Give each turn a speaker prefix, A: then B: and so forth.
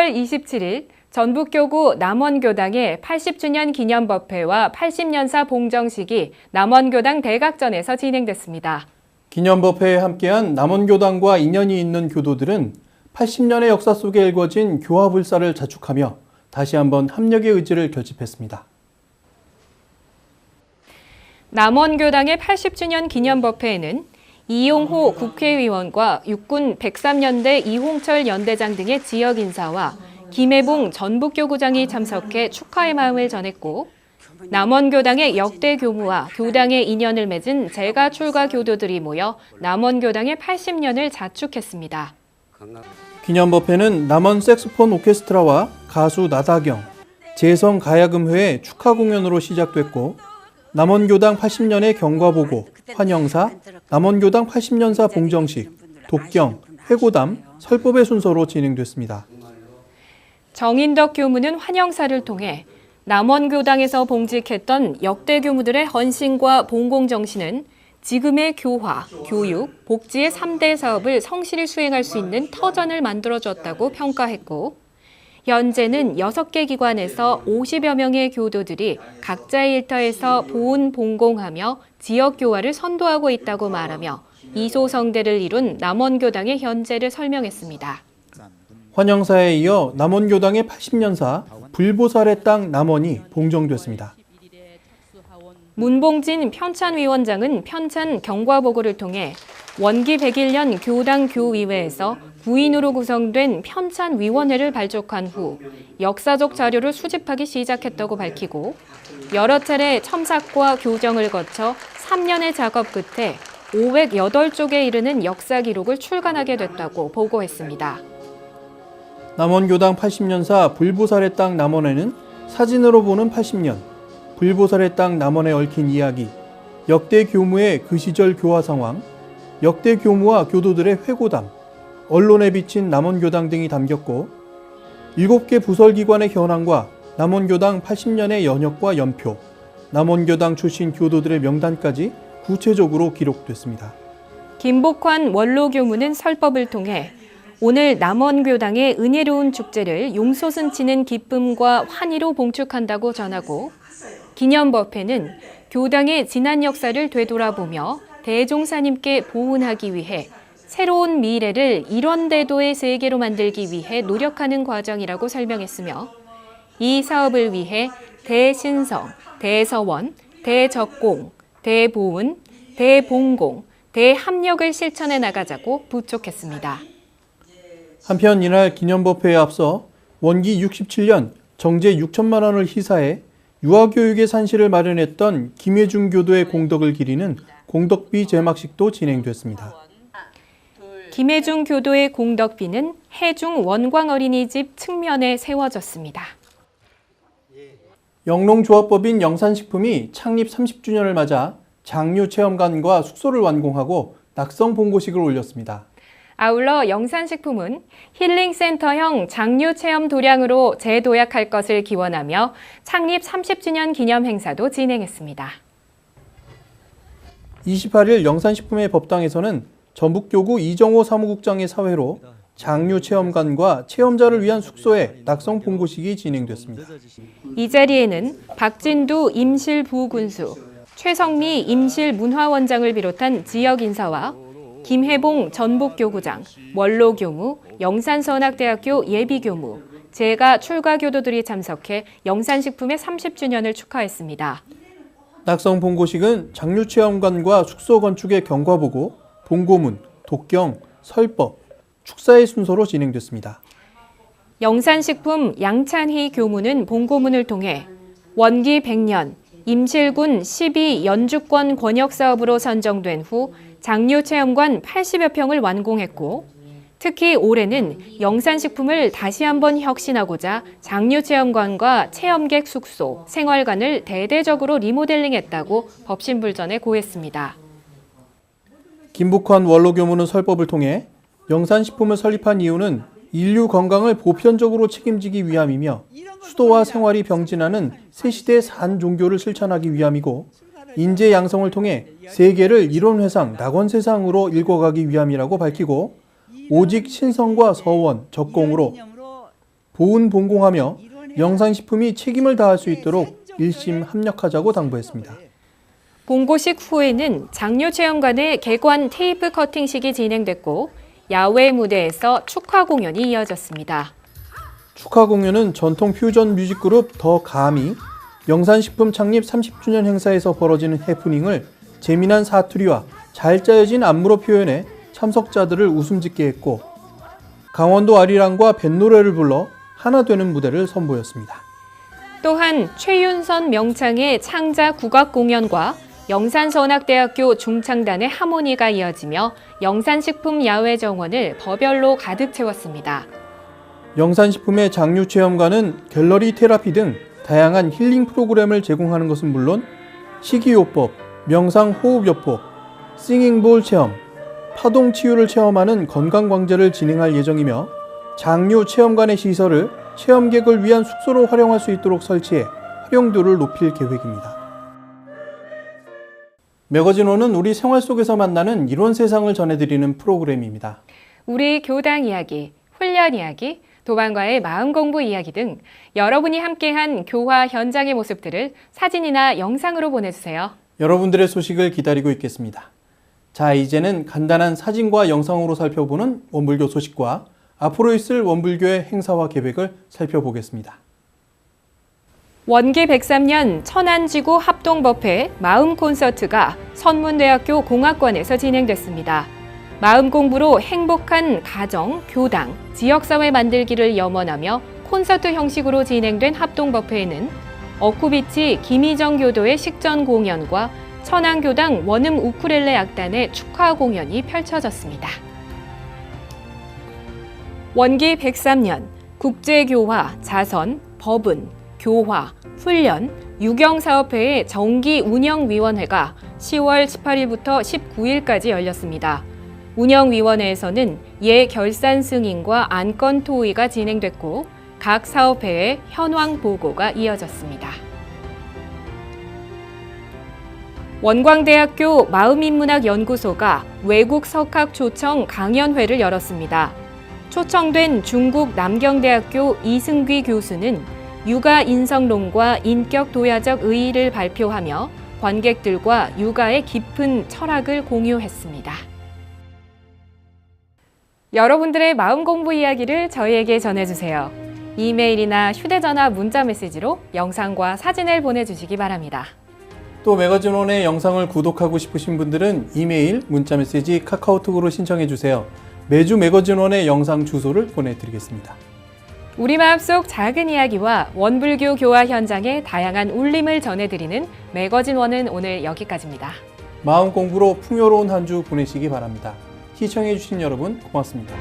A: 10월 27일 전북교구 남원교당의 80주년 기념법회와 80년사 봉정식이 남원교당 대각전에서 진행됐습니다.
B: 기념법회에 함께한 남원교당과 인연이 있는 교도들은 80년의 역사 속에 일궈진 교화불사를 자축하며 다시 한번 합력의 의지를 결집했습니다.
A: 남원교당의 80주년 기념법회에는 이용호 국회의원과 육군 103년대 이홍철 연대장 등의 지역 인사와 김해봉 전북교구장이 참석해 축하의 마음을 전했고 남원교당의 역대 교무와 교당의 인연을 맺은 재가 출가 교도들이 모여 남원교당의 80년을 자축했습니다.
B: 기념법회는 남원 색소폰 오케스트라와 가수 나다경, 재성 가야금회의 축하 공연으로 시작됐고 남원교당 80년의 경과보고, 환영사, 남원교당 80년사 봉정식, 독경, 회고담, 설법의 순서로 진행됐습니다.
A: 정인덕 교무는 환영사를 통해 남원교당에서 봉직했던 역대 교무들의 헌신과 봉공 정신은 지금의 교화, 교육, 복지의 3대 사업을 성실히 수행할 수 있는 터전을 만들어줬다고 평가했고 현재는 6개 기관에서 50여 명의 교도들이 각자의 일터에서 보훈 봉공하며 지역 교화를 선도하고 있다고 말하며 이소성대를 이룬 남원교당의 현재를 설명했습니다.
B: 환영사에 이어 남원교당의 80년사 불보살의 땅 남원이 봉정됐습니다.
A: 문봉진 편찬위원장은 편찬 경과보고를 통해 원기 101년 교당 교의회에서 구인으로 구성된 편찬위원회를 발족한 후 역사적 자료를 수집하기 시작했다고 밝히고 여러 차례 첨삭과 교정을 거쳐 3년의 작업 끝에 508쪽에 이르는 역사 기록을 출간하게 됐다고 보고했습니다.
B: 남원교당 80년사 불보살의 땅 남원에는 사진으로 보는 80년, 불보살의 땅 남원에 얽힌 이야기, 역대 교무의 그 시절 교화 상황, 역대 교무와 교도들의 회고담, 언론에 비친 남원교당 등이 담겼고 7개 부설기관의 현황과 남원교당 80년의 연역과 연표, 남원교당 출신 교도들의 명단까지 구체적으로 기록됐습니다.
A: 김복환 원로교무는 설법을 통해 오늘 남원교당의 은혜로운 축제를 용솟은 치는 기쁨과 환희로 봉축한다고 전하고 기념법회는 교당의 지난 역사를 되돌아보며 대종사님께 보훈하기 위해 새로운 미래를 일원대도의 세계로 만들기 위해 노력하는 과정이라고 설명했으며 이 사업을 위해 대신성, 대서원, 대적공, 대보훈, 대봉공, 대합력을 실천해 나가자고 부촉했습니다.
B: 한편 이날 기념법회에 앞서 원기 67년 정제 6천만 원을 희사해 유아교육의 산실을 마련했던 김혜중 교도의 공덕을 기리는 공덕비 제막식도 진행됐습니다.
A: 김혜중 교도의 공덕비는 해중 원광 어린이집 측면에 세워졌습니다.
B: 영농조합법인 영산식품이 창립 30주년을 맞아 장류 체험관과 숙소를 완공하고 낙성 본고식을 올렸습니다.
A: 아울러 영산식품은 힐링센터형 장류 체험 도량으로 재도약할 것을 기원하며 창립 30주년 기념 행사도 진행했습니다.
B: 28일 영산식품의 법당에서는 전북교구 이정호 사무국장의 사회로 장류 체험관과 체험자를 위한 숙소의 낙성 본고식이 진행됐습니다.
A: 이 자리에는 박진두 임실 부군수, 최성미 임실 문화원장을 비롯한 지역 인사와 김혜봉 전북교구장, 원로교무, 영산선악대학교 예비교무, 제가 출가교도들이 참석해 영산식품의 30주년을 축하했습니다.
B: 낙성 본고식은 장류 체험관과 숙소 건축의 경과보고, 본고문, 독경, 설법, 축사의 순서로 진행됐습니다.
A: 영산식품 양찬희 교무는 본고문을 통해 원기 100년 임실군 12 연주권 권역 사업으로 선정된 후 장류 체험관 80여 평을 완공했고 특히 올해는 영산식품을 다시 한번 혁신하고자 장류 체험관과 체험객 숙소, 생활관을 대대적으로 리모델링했다고 법신불전에 고했습니다.
B: 김북환 원로교무는 설법을 통해 영산식품을 설립한 이유는 인류 건강을 보편적으로 책임지기 위함이며 수도와 생활이 병진하는 새시대 산 종교를 실천하기 위함이고 인재 양성을 통해 세계를 이론회상, 낙원세상으로 읽어가기 위함이라고 밝히고 오직 신성과 서원, 적공으로 보훈봉공하며 영산식품이 책임을 다할 수 있도록 일심 합력하자고 당부했습니다.
A: 봉고식 후에는 장류 체험관의 개관 테이프 커팅식이 진행됐고 야외 무대에서 축하 공연이 이어졌습니다.
B: 축하 공연은 전통 퓨전 뮤직 그룹 더 감이 영산식품 창립 30주년 행사에서 벌어지는 해프닝을 재미난 사투리와 잘 짜여진 안무로 표현해 참석자들을 웃음 짓게 했고 강원도 아리랑과 뱃노래를 불러 하나 되는 무대를 선보였습니다.
A: 또한 최윤선 명창의 창자 국악 공연과 영산선악대학교 중창단의 하모니가 이어지며 영산식품 야외 정원을 버별로 가득 채웠습니다.
B: 영산식품의 장류 체험관은 갤러리 테라피 등 다양한 힐링 프로그램을 제공하는 것은 물론 식이요법, 명상 호흡요법, 싱잉볼 체험, 파동 치유를 체험하는 건강광제를 진행할 예정이며 장류 체험관의 시설을 체험객을 위한 숙소로 활용할 수 있도록 설치해 활용도를 높일 계획입니다. 매거진호는 우리 생활 속에서 만나는 이론 세상을 전해드리는 프로그램입니다.
A: 우리 교당 이야기, 훈련 이야기, 도반과의 마음 공부 이야기 등 여러분이 함께한 교화 현장의 모습들을 사진이나 영상으로 보내주세요.
B: 여러분들의 소식을 기다리고 있겠습니다. 자, 이제는 간단한 사진과 영상으로 살펴보는 원불교 소식과 앞으로 있을 원불교의 행사와 계획을 살펴보겠습니다.
A: 원기 103년 천안지구 합동법회 마음 콘서트가 선문대학교 공학관에서 진행됐습니다. 마음 공부로 행복한 가정, 교당, 지역사회 만들기를 염원하며 콘서트 형식으로 진행된 합동법회에는 어쿠비치 김희정 교도의 식전 공연과 천안교당 원음 우쿠렐레 악단의 축하 공연이 펼쳐졌습니다. 원기 103년 국제교화, 자선, 법은, 교화, 훈련, 유경사업회의 정기 운영위원회가 10월 18일부터 19일까지 열렸습니다. 운영위원회에서는 예 결산 승인과 안건 토의가 진행됐고 각 사업회의 현황 보고가 이어졌습니다. 원광대학교 마음인문학연구소가 외국 석학 초청 강연회를 열었습니다. 초청된 중국 남경대학교 이승귀 교수는 육아 인성론과 인격 도야적 의의를 발표하며 관객들과 육아의 깊은 철학을 공유했습니다. 여러분들의 마음 공부 이야기를 저희에게 전해주세요. 이메일이나 휴대전화 문자 메시지로 영상과 사진을 보내주시기 바랍니다.
B: 또 매거진원의 영상을 구독하고 싶으신 분들은 이메일, 문자 메시지, 카카오톡으로 신청해 주세요. 매주 매거진원의 영상 주소를 보내드리겠습니다.
A: 우리 마음속 작은 이야기와 원불교 교화 현장의 다양한 울림을 전해드리는 매거진 원은 오늘 여기까지입니다.
B: 마음 공부로 풍요로운 한 주 보내시기 바랍니다. 시청해 주신 여러분 고맙습니다.